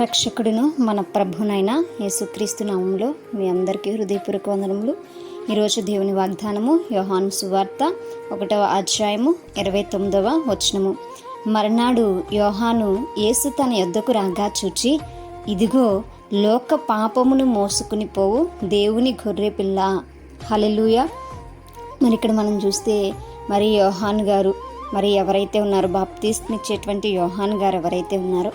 రక్షకుడును మన ప్రభునైన యేసుక్రీస్తు నామంలో మీ అందరికీ హృదయపూర్వక వందనములు. ఈరోజు దేవుని వాగ్దానము యోహాను సువార్త ఒకటవ అధ్యాయము ఇరవై తొమ్మిదవ వచనము. మర్నాడు యోహాను యేసు తన యొద్దకు రాగా చూచి ఇదిగో లోక పాపమును మోసుకుని పోవు దేవుని గొర్రె పిల్ల. హలెలూయ మరి ఇక్కడ మనం చూస్తే మరి యోహాన్ గారు మరి ఎవరైతే ఉన్నారో బాప్తీస్మిచ్చేటువంటి యోహాన్ గారు ఎవరైతే ఉన్నారో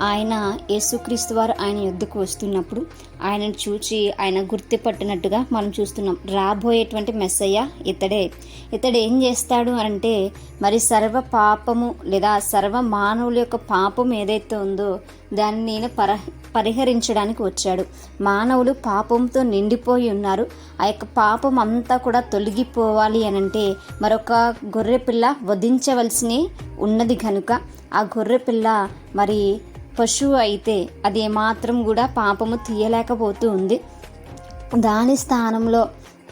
ఆయన యేసుక్రీస్తు వారు ఆయన యుద్ధకు వస్తున్నప్పుడు ఆయనను చూచి ఆయన గుర్తుపట్టినట్టుగా మనం చూస్తున్నాం. రాబోయేటువంటి మెస్సయ్య ఇతడే. ఇతడు ఏం చేస్తాడు అంటే మరి సర్వ పాపము లేదా సర్వ మానవుల యొక్క పాపం ఏదైతే ఉందో దాన్ని నేను పర పరిహరించడానికి వచ్చాడు. మానవులు పాపంతో నిండిపోయి ఉన్నారు. ఆ యొక్క పాపం అంతా కూడా తొలగిపోవాలి అని అంటే మరొక గొర్రెపిల్ల వధించవలసి ఉన్నది కనుక ఆ గొర్రెపిల్ల మరి పశువు అయితే అది ఏమాత్రం కూడా పాపము తీయలేకపోతూ ఉంది. దాని స్థానంలో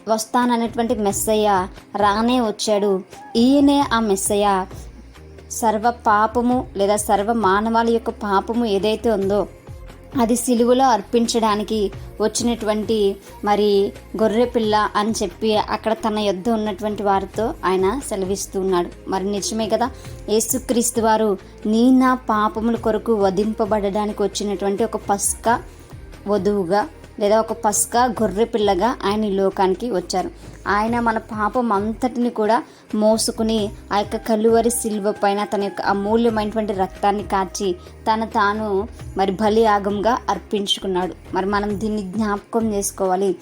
వస్తాననేటువంటి మెస్సయ్య రానే వచ్చాడు. ఈయనే ఆ మెస్సయ్య. సర్వ పాపము లేదా సర్వ మానవాళి యొక్క పాపము ఏదైతే ఉందో అది సిలువలో అర్పించడానికి వచ్చినటువంటి మరి గొర్రె పిల్ల అని చెప్పి అక్కడ తన యుద్ధ ఉన్నటువంటి వారితో ఆయన సెలవిస్తున్నాడు మరి నిజమే కదా యేసుక్రీస్తు వారు నీ నా పాపముల కొరకు వధింపబడడానికి వచ్చినటువంటి ఒక పస్క వధువుగా లేదా ఒక పసుగా గొర్రె పిల్లగా ఆయన ఈ లోకానికి వచ్చారు. ఆయన మన పాపం అంతటిని కూడా మోసుకుని ఆ యొక్క కలువరి సిల్వ పైన తన యొక్క అమూల్యమైనటువంటి రక్తాన్ని కార్చి తన తాను మరి బలి యాగంగా అర్పించుకున్నాడు. మరి మనం దీన్ని జ్ఞాపకం చేసుకోవాలి.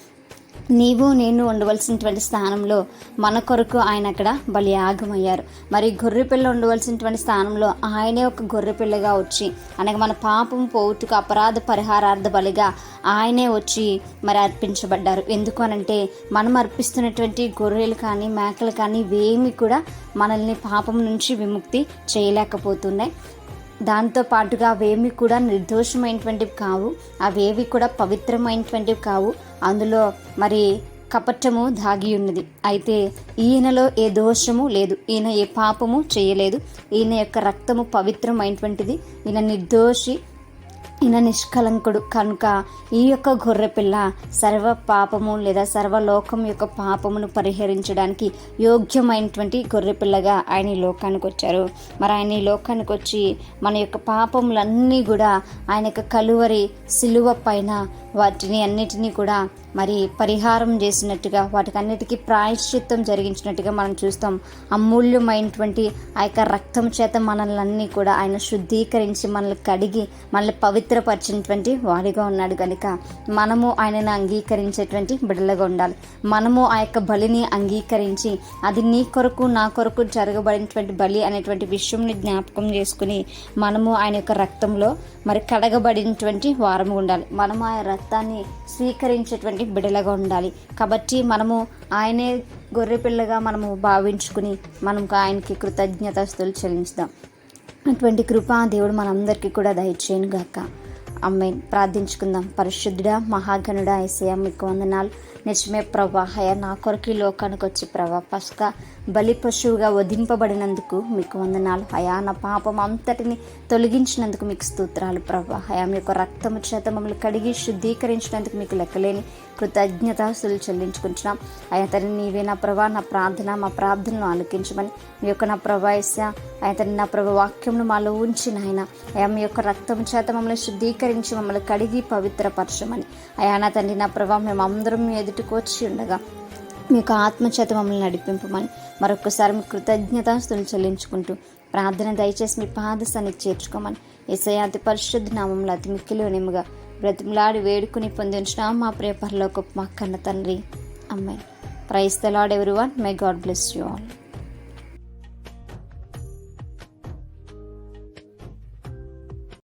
నీవు నేను ఉండవలసినటువంటి స్థానంలో మన కొరకు ఆయన అక్కడ బలియాగమయ్యారు. మరి గొర్రెపిల్ల ఉండవలసినటువంటి స్థానంలో ఆయనే ఒక గొర్రెపిల్లగా వచ్చి అనగా మన పాపం పోటుకు అపరాధ పరిహారార్థ బలిగా ఆయనే వచ్చి మరి అర్పించబడ్డారు. ఎందుకు అనంటే మనం అర్పిస్తున్నటువంటి గొర్రెలు కానీ మేకలు కానీ ఇవేమి కూడా మనల్ని పాపం నుంచి విముక్తి చేయలేకపోతున్నాయి. దాంతో పాటుగా అవేమి కూడా నిర్దోషమైనటువంటివి కావు. అవేవి కూడా పవిత్రమైనటువంటివి కావు. అందులో మరి కపటము దాగి ఉన్నది. అయితే ఈయనలో ఏ దోషము లేదు. ఈయన ఏ పాపము చేయలేదు. ఈయన యొక్క రక్తము పవిత్రమైనటువంటిది. ఈయన నిర్దోషి ఈయన నిష్కలంకుడు. కనుక ఈ యొక్క గొర్రెపిల్ల సర్వ పాపము లేదా సర్వలోకం యొక్క పాపమును పరిహరించడానికి యోగ్యమైనటువంటి గొర్రెపిల్లగా ఆయన ఈ లోకానికి వచ్చారు. మరి ఆయన ఈ లోకానికి వచ్చి మన యొక్క పాపములన్నీ కూడా ఆయన యొక్క కలువరి సిలువ పైన వాటిని అన్నిటినీ కూడా మరి పరిహారం చేసినట్టుగా వాటికన్నిటికీ ప్రాయశ్చిత్తం జరిగించినట్టుగా మనం చూస్తాం. అమూల్యమైనటువంటి ఆ యొక్క రక్తం చేత మనల్ని కూడా ఆయన శుద్ధీకరించి మనల్ని కడిగి మనల్ని పవిత్రపరిచినటువంటి వాడిగా ఉన్నాడు కనుక మనము ఆయనను అంగీకరించేటువంటి బిడ్డలుగా ఉండాలి. మనము ఆ యొక్క బలిని అంగీకరించి అది నీ కొరకు నా కొరకు జరగబడినటువంటి బలి అనేటువంటి విషయంని జ్ఞాపకం చేసుకుని మనము ఆయన యొక్క రక్తంలో మరి కడగబడినటువంటి వారము ఉండాలి. మనము ఆ రక్తాన్ని స్వీకరించేటువంటి బిడలగా ఉండాలి. కాబట్టి మనము ఆయనే గొర్రెపిల్లగా మనము భావించుకుని మనకు ఆయనకి కృతజ్ఞతస్తులు చెల్లించుదాం. అటువంటి కృప దేవుడు మనందరికీ కూడా దయచేయను గాక. అమ్మాయి ప్రార్థించుకుందాం. పరిశుద్ధుడా మహాగణుడా ఏసయ మీకు వందనాలు. నిజమే ప్రవాహయ నా కొరకు లోకానికి వచ్చి ప్రభా పసుక బలి పశువుగా వధింపబడినందుకు మీకు వందనాలు. అయా నా పాపం అంతటిని తొలగించినందుకు మీకు స్తోత్రాలు ప్రభా. అయా మీ యొక్క రక్తము చేత మమ్మల్ని కడిగి శుద్ధీకరించినందుకు మీకు లెక్కలేని కృతజ్ఞతాస్తులు చెల్లించుకుంటున్నాం. అయ్యా తల్లి నీవే నా ప్రభా నా ప్రార్థన మా ప్రార్థనను ఆలోకించమని మీ యొక్క నా ప్రభాయస ఆయన తల్లి నా ప్రభ వాక్యంను మాలో ఉంచిన ఆయన. అయా మీ యొక్క రక్తము చేత మమ్మల్ని శుద్ధీకరించి మమ్మల్ని కడిగి పవిత్రపరచమని. అయా నా తండ్రి నా ప్రభా మేము అందరం మీ ఎదుటికి వచ్చి ఉండగా మీకు ఆత్మచేత మమ్మల్ని నడిపింపమని మరొకసారి మీ కృతజ్ఞతాస్తులు చెల్లించుకుంటూ ప్రార్థన దయచేసి మీ పాద సన్నిధి చేర్చుకోమని ఏసయాతి పరిశుద్ధ నామంలో అతి మిక్కిలు నిమ్మగా బ్రతిమలాడి వేడుకుని పొందించిన మా ప్రియ పరలోక మా కన్న తండ్రి. అమ్మాయి praise the Lord everyone my God bless you all.